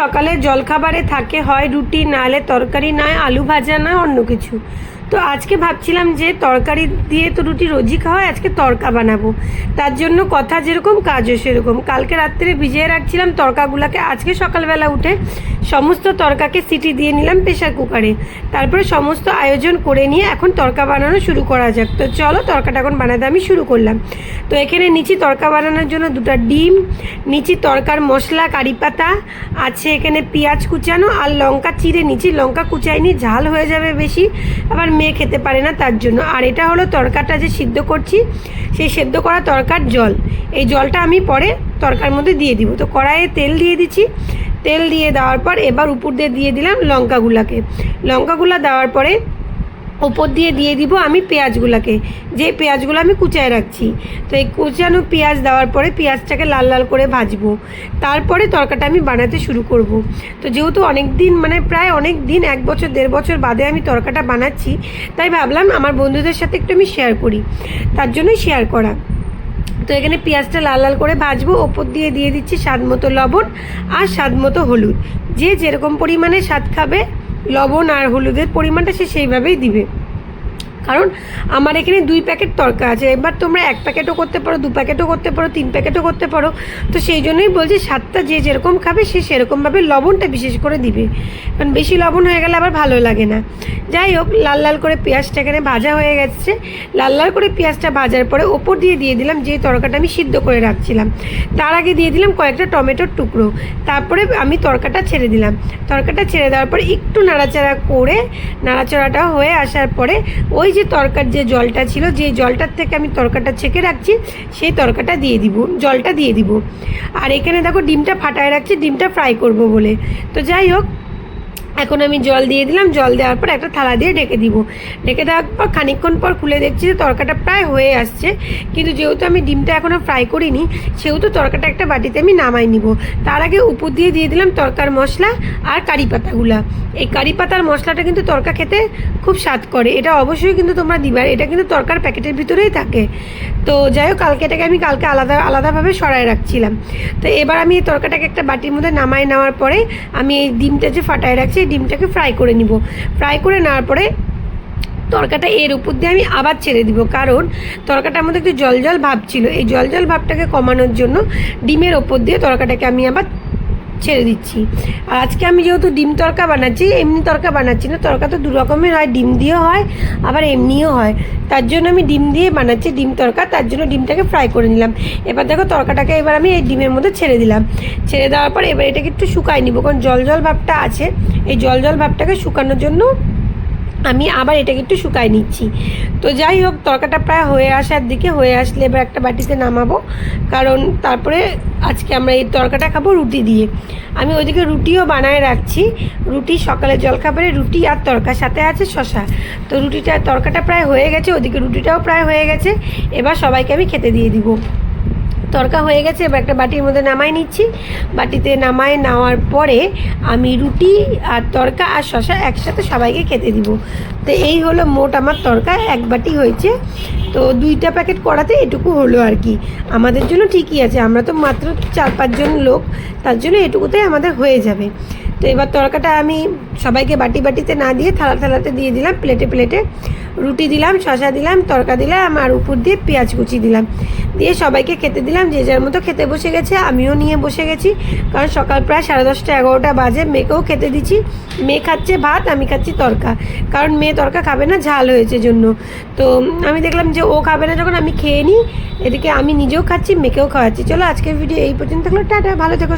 সকালে জলখাবারে থাকে, হয় রুটি, নাহলে তরকারি নয় আলু ভাজা নয় অন্য কিছু। তো আজকে ভাবছিলাম যে তরকারি দিয়ে তো রুটি রোজই খাওয়া আজকে তরকা বানাবো। তার জন্য কথা যেরকম, কাজও সেরকম। কালকে রাত্রে ভিজিয়ে রাখছিলাম তরকাগুলোকে। আজকে সকালবেলা উঠে সমস্ত তরকাকে সিটি দিয়ে নিলাম প্রেশার কুকারে। তারপরে সমস্ত আয়োজন করে নিয়ে এখন তরকা বানানো শুরু করা যাক। তো চলো তরকাটা এখন বানাতে আমি শুরু করলাম। তো এখানে নিচি তরকা বানানোর জন্য দুটো ডিম, নিচি তরকার মশলা, কারি পাতা, আছে এখানে পেঁয়াজ কুচানো আর লঙ্কা চিড়ে নিচি লঙ্কা কুচাইনি, ঝাল হয়ে যাবে বেশি, আবার মেয়ে খেতে পারে না তার জন্য। আর এটা হলো তরকাটা যে সিদ্ধ করছি, সেই সেদ্ধ করা তরকার জল। এই জলটা আমি পরে তরকার মধ্যে দিয়ে দিব। তো কড়াইয়ে তেল দিয়ে দিচ্ছি। তেল দিয়ে দেওয়ার পর এবার উপর দিয়ে দিয়ে দিলাম লঙ্কাগুলাকে। লঙ্কাগুলা দেওয়ার পরে ওপর দিয়ে দিয়ে দিব আমি পেঁয়াজগুলোকে। যে পেঁয়াজগুলো আমি কুচায় রাখছি। তো এই কুচানো পেঁয়াজ দেওয়ার পরে পেঁয়াজটাকে লাল লাল করে ভাজবো। তারপরে তরকাটা আমি বানাতে শুরু করব। তো যেহেতু অনেক দিন মানে প্রায় অনেক দিন এক বছর, দেড় বছর বাদে আমি তরকাটা বানাচ্ছি, তাই ভাবলাম আমার বন্ধুদের সাথে একটু আমি শেয়ার করি। তার জন্যই শেয়ার করা। তো এখানে পেঁয়াজটা লাল লাল করে ভাজবো। ওপর দিয়ে দিয়ে দিচ্ছি স্বাদ মতো লবণ আর স্বাদ মতো হলুদ। যে যেরকম পরিমাণে স্বাদ খাবে, লবণ আর হলুদের পরিমাণটা সে সেইভাবেই দিবে। কারণ আমার এখানে দুই প্যাকেট তরকা আছে। এবার তোমরা এক প্যাকেটও করতে পারো, দু প্যাকেটও করতে পারো, তিন প্যাকেটও করতে পারো। তো সেই জন্যই বলছি, স্বাদটা যে যেরকম খাবে, সে সেরকমভাবে লবণটা বিশেষ করে দিবে। কারণ বেশি লবণ হয়ে গেলে আবার ভালো লাগে না। যাই হোক, লাল লাল করে পেঁয়াজটা এখানে ভাজা হয়ে গেছে। লাল লাল করে পেঁয়াজটা ভাজার পরে ওপর দিয়ে দিয়ে দিলাম যে তরকাটা আমি সিদ্ধ করে রাখছিলাম। তার আগে দিয়ে দিলাম কয়েকটা টমেটোর টুকরো। তারপরে আমি তরকাটা ছেড়ে দিলাম। তরকাটা ছেড়ে দেওয়ার পরে একটু নাড়াচাড়া করে, নাড়াচাড়াটা হয়ে আসার পরে ওই যে তরকার যে জলটা ছিল, যে জলটার থেকে আমি তরকাটা ছেঁকে রাখছি, সেই তরকাটা দিয়ে দিব, জলটা দিয়ে দিব। আর এখানে দেখো ডিমটা ফাটায় রাখছি, ডিমটা ফ্রাই করব বলে। তো যাই হোক, এখন আমি জল দিয়ে দিলাম, জল দেওয়ার পর একটা থালা দিয়ে ঢেকে দিব। ঢেকে দেওয়ার পর খানিকক্ষণ পর খুলে দেখছি যে তরকাটা প্রায় হয়ে আসছে। কিন্তু যেহেতু আমি ডিমটা এখনও ফ্রাই করিনি, সেহেতু তরকাটা একটা বাটিতে আমি নামাই নিব। তার আগে উপর দিয়ে দিয়ে দিলাম তরকার মশলা আর কারি পাতাগুলা। এই কারি পাতার মশলাটা কিন্তু তরকা খেতে খুব স্বাদ করে। এটা অবশ্যই কিন্তু তোমরা দিবার এটা কিন্তু তরকার প্যাকেটের ভিতরেই থাকে। তো যাই হোক, কালকে এটাকে আমি কালকে আলাদা, আলাদাভাবে সরায় রাখছিলাম। তো এবার আমি এই তরকাটাকে একটা বাটির মধ্যে নামাই নেওয়ার পরে আমি এই ডিমটা যে ফাটায় রাখছি, এই ডিমটাকে ফ্রাই করে নিব। ফ্রাই করে নেওয়ার পরে তরকাটা এর উপর দিয়ে আমি আবার ছেড়ে দিব, কারণ তরকাটার মধ্যে একটু জল জল ভাব ছিল। এই জল জল ভাবটাকে কমানোর জন্য ডিমের ওপর দিয়ে তরকাটাকে আমি আবার ছেড়ে দিচ্ছি। আর আজকে আমি যেহেতু ডিম তরকা বানাচ্ছি, এমনি তরকা বানাচ্ছি না। তরকা তো দু রকমের হয়, ডিম দিয়েও হয়, আবার এমনিও হয়। তার জন্য আমি ডিম দিয়ে বানাচ্ছি ডিম তরকা, তার জন্য ডিমটাকে ফ্রাই করে নিলাম। এবার দেখো তরকাটাকে এবার আমি এই ডিমের মধ্যে ছেড়ে দিলাম। ছেড়ে দেওয়ার পর এবার এটাকে একটু শুকাই নিব, কারণ জল জল ভাবটা আছে। এই জল জল ভাবটাকে শুকানোর জন্য আমি আবার এটাকে একটু শুকাই নিচ্ছি। তো যাই হোক, তরকাটা প্রায় হয়ে আসার দিকে হয়ে আসলে এবার একটা বাটিতে নামাবো। কারণ তারপরে আজকে আমরা এই তরকাটা খাব রুটি দিয়ে। আমি ওইদিকে রুটিও বানায় রাখছি। রুটি সকালে জলখাবারে রুটি আর তরকার সাথে আছে শশা তো রুটিটা, তরকাটা প্রায় হয়ে গেছে ওদিকে রুটিটাও প্রায় হয়ে গেছে। এবার সবাইকে আমি খেতে দিয়ে দিব। তরকা হয়ে গেছে, এবার একটা বাটির মধ্যে নামাই নিচ্ছি। বাটিতে নামায় নেওয়ার পরে আমি রুটি আর তরকা আর শশা একসাথে সবাইকে খেতে দিব। তো এই হলো মোট আমার তরকা, এক বাটি হয়েছে। তো দুইটা প্যাকেট করাতে এটুকু হলো আর কি। আমাদের জন্য ঠিকই আছে, আমরা তো মাত্র চার পাঁচজন লোক, তার জন্য এটুকুতেই আমাদের হয়ে যাবে। তো এবার তরকাটা আমি সবাইকে বাটি বাটিতে না দিয়ে থালা থালাতে দিয়ে দিলাম, প্লেটে প্লেটে রুটি দিলাম শশা দিলাম, তরকা দিলাম আর উপর দিয়ে পেঁয়াজ কুচি দিলাম। দিয়ে সবাইকে খেতে দিলাম, যে যার মতো খেতে বসে গেছে, আমিও নিয়ে বসে গেছি। কারণ সকাল প্রায় সাড়ে দশটা এগারোটা বাজে, মেয়েকেও খেতে দিচ্ছি। মেয়ে খাচ্ছে ভাত, আমি খাচ্ছি তরকা। কারণ মেয়ে তরকা খাবে না, ঝাল হয়েছে জন্য। তো আমি দেখলাম যে ও খাবে না যখন আমি খেয়ে নিই, এদিকে আমি নিজেও খাচ্ছি, মেয়েকেও খাওয়াচ্ছি। চলো আজকের ভিডিও এই পর্যন্ত থাকল টাটা, ভালো থেকো।